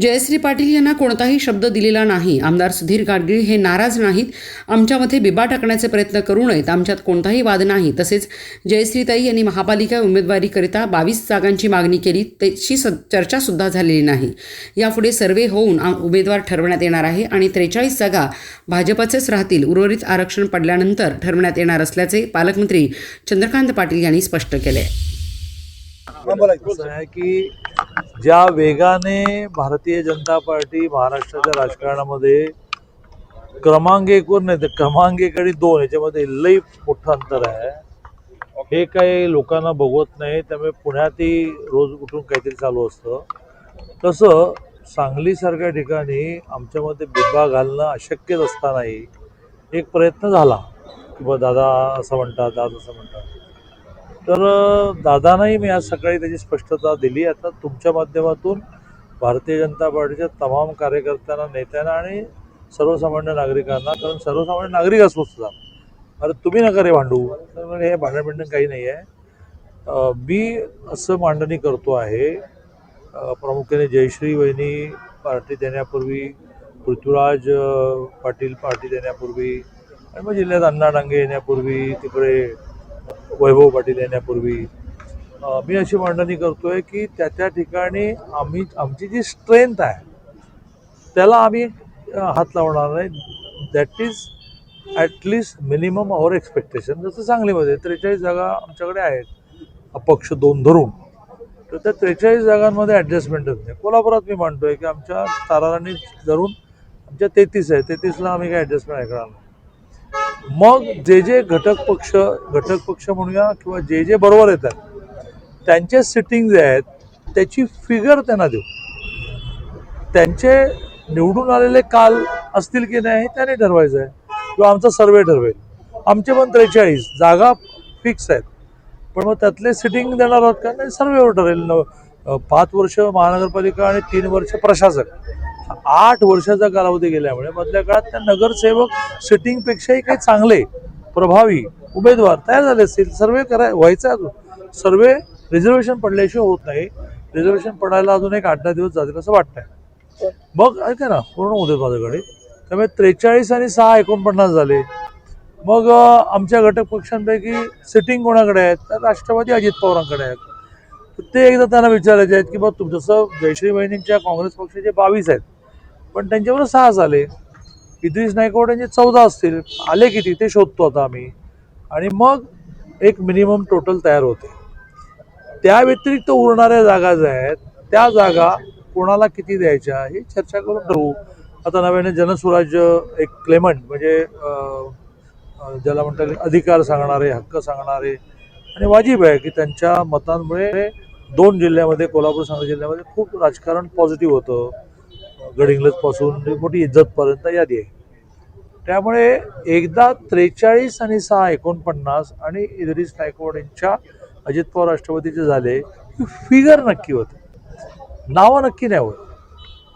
जयश्री पाटील यांना कोणताही शब्द दिलेला नाही. आमदार सुधीर गाडगीळ हे नाराज नाहीत. आमच्यामध्ये बिबा टाकण्याचे प्रयत्न करू नयेत. आमच्यात कोणताही वाद नाही. तसेच जयश्रीताई यांनी महापालिका उमेदवारीकरिता बावीस जागांची मागणी केली. त्याची स चर्चासुद्धा झालेली नाही. यापुढे सर्वे होऊन आम- उमेदवार ठरवण्यात येणार आहे आणि त्रेचाळीस जागा भाजपचेच राहतील. उर्वरित आरक्षण पडल्यानंतर ठरवण्यात येणार असल्याचे पालकमंत्री चंद्रकांत पाटील यांनी स्पष्ट केले. आहे की ज्या वेगाने भारतीय जनता पार्टी महाराष्ट्राच्या राजकारणामध्ये क्रमांक एकवर नाही तर क्रमांक एक आणि दोन याच्यामध्ये लई मोठं अंतर आहे. हे काही लोकांना बघवत नाही त्यामुळे पुण्यातही रोज उठून काहीतरी चालू असतं. तसं सांगलीसारख्या ठिकाणी आमच्यामध्ये बिब्बा घालणं अशक्यच असतानाही एक प्रयत्न झाला. की बा दादा असं म्हणतात दादा असं म्हणतात. तर अ, दादांनाही मी आज सकाळी त्याची स्पष्टता दिली. आता तुमच्या माध्यमातून भारतीय जनता पार्टीच्या तमाम कार्यकर्त्यांना नेत्यांना आणि सर्वसामान्य नागरिकांना कारण सर्वसामान्य नागरिक असतो सुद्धा अरे तुम्ही नका रे भांडू. तर हे भांडण बिंडण काही नाही आहे. मी असं मांडणी करतो आहे प्रामुख्याने जयश्री वहिनी पार्टी देण्यापूर्वी पृथ्वीराज पाटील पार्टी देण्यापूर्वी आणि मग जिल्ह्यात अण्णा डांगे येण्यापूर्वी तिकडे वैभव पाटील येण्यापूर्वी. मी अशी मांडणी करतोय की त्या त्या ठिकाणी आम्ही आमची जी स्ट्रेंथ आहे त्याला आम्ही हात लावणार नाही. That is at least minimum our expectation जसं सांगलीमध्ये त्रेचाळीस जागा आमच्याकडे आहेत अपक्ष दोन धरून. तर त्या त्रेचाळीस जागांमध्ये ॲडजस्टमेंटच नाही. कोल्हापुरात मी मांडतोय की आमच्या तारारांनी धरून आमच्या तेहतीस आहे. तेहतीसला आम्ही काही ॲडजस्टमेंट ऐकणार नाही मग जे जे घटक पक्ष घटक पक्ष म्हणूया किंवा जे जे बरोबर येतात त्यांचे सिटिंग जे आहेत त्याची फिगर त्यांना देऊ. त्यांचे निवडून आलेले काल असतील की नाही हे त्याने ठरवायचं आहे. किंवा आमचा सर्वे ठरवेल. आमचे पण त्रेचाळीस जागा फिक्स आहेत. पण मग त्यातले सिटिंग देणार आहोत का? नाही सर्वेवर ठरेल. पाच वर्ष महानगरपालिका आणि तीन वर्ष प्रशासक आठ वर्षाचा कालावधी गेल्यामुळे मधल्या काळात त्या नगरसेवक सिटिंगपेक्षाही काही चांगले प्रभावी उमेदवार तयार झाले असतील. सर्वे कराय व्हायचा आहे अजून. सर्वे रिझर्वेशन पडल्याशिवाय होत नाही. रिझर्वेशन पडायला अजून एक आठ दहा दिवस जातील असं वाटतंय. मग ऐका ना पूर्ण होते माझ्याकडे. त्यामुळे त्रेचाळीस आणि सहा एकोणपन्नास झाले. मग आमच्या घटक पक्षांपैकी सिटिंग कोणाकडे आहेत? तर राष्ट्रवादी अजित पवारांकडे आहेत. ते एकदा त्यांना विचारायचे आहेत की बा तुम जसं जयश्री वहिनींच्या काँग्रेस पक्षाचे बावीस आहेत. पण त्यांच्यावर सहा झाले. इद्रिस नायकवाड यांचे चौदा असतील. आले किती? ते शोधतो आता आम्ही. आणि मग एक मिनिमम टोटल तयार होते. त्या व्यतिरिक्त उरणाऱ्या जागा ज्या आहेत त्या जागा कोणाला किती द्यायच्या हे चर्चा करून ठरवू आता नव्याने जनस्वराज्य एक क्लेमंट म्हणजे ज्याला म्हणतात अधिकार सांगणारे हक्क सांगणारे आणि वाजिब आहे की त्यांच्या मतांमुळे दोन जिल्ह्यामध्ये कोल्हापूर सांगली जिल्ह्यामध्ये खूप राजकारण पॉझिटिव्ह होतं. गडिंग्लजपासून मोठी इज्जतपर्यंत यादी आहे. त्यामुळे एकदा त्रेचाळीस आणि सहा एकोणपन्नास आणि इद्रिस नायकवाड यांच्या अजित पवार राष्ट्रपतीचे झाले की फिगर नक्की होते. नावं नक्की नाही होत.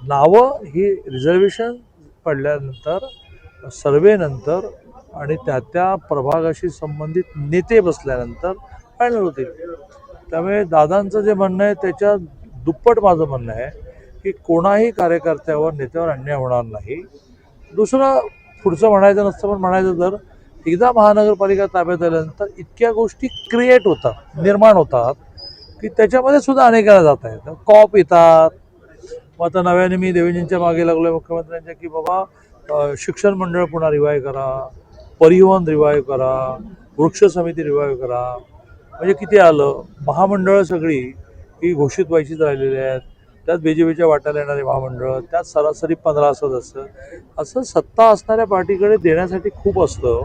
नावं ही रिझर्वेशन पडल्यानंतर सर्वेनंतर आणि त्या त्या प्रभागाशी संबंधित नेते बसल्यानंतर फायनल होतील त्यामुळे दादांचं जे म्हणणं आहे त्याच्या दुप्पट माझं म्हणणं आहे की कोणाही कार्यकर्त्यावर नेत्यावर अन्याय होणार नाही. दुसरं पुढचं म्हणायचं नसतं पण म्हणायचं तर एकदा महानगरपालिका ताब्यात आल्यानंतर इतक्या गोष्टी क्रिएट होतात निर्माण होतात की त्याच्यामध्ये सुद्धा अनेकांना जाता आहेत कॉप येतात. मग आता नव्याने मी देवेंजींच्या मागे लागलोय मुख्यमंत्र्यांच्या की बाबा शिक्षण मंडळ पुन्हा रिवाय करा. परिवहन रिवाय करा वृक्ष समिती रिवाय करा. म्हणजे किती आलं? महामंडळं सगळी ही घोषित व्हायचीच राहिलेली आहेत. त्यात बी वाट्याला येणारे महामंडळ त्यात सरासरी पंधरा सदस्य असं सत्ता असणाऱ्या पार्टीकडे देण्यासाठी खूप असतं.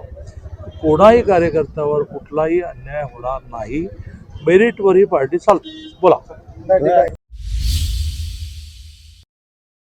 कोणाही कार्यकर्त्यावर कुठलाही अन्याय होणार नाही. मेरिटवर ही पार्टी चालते. बोला.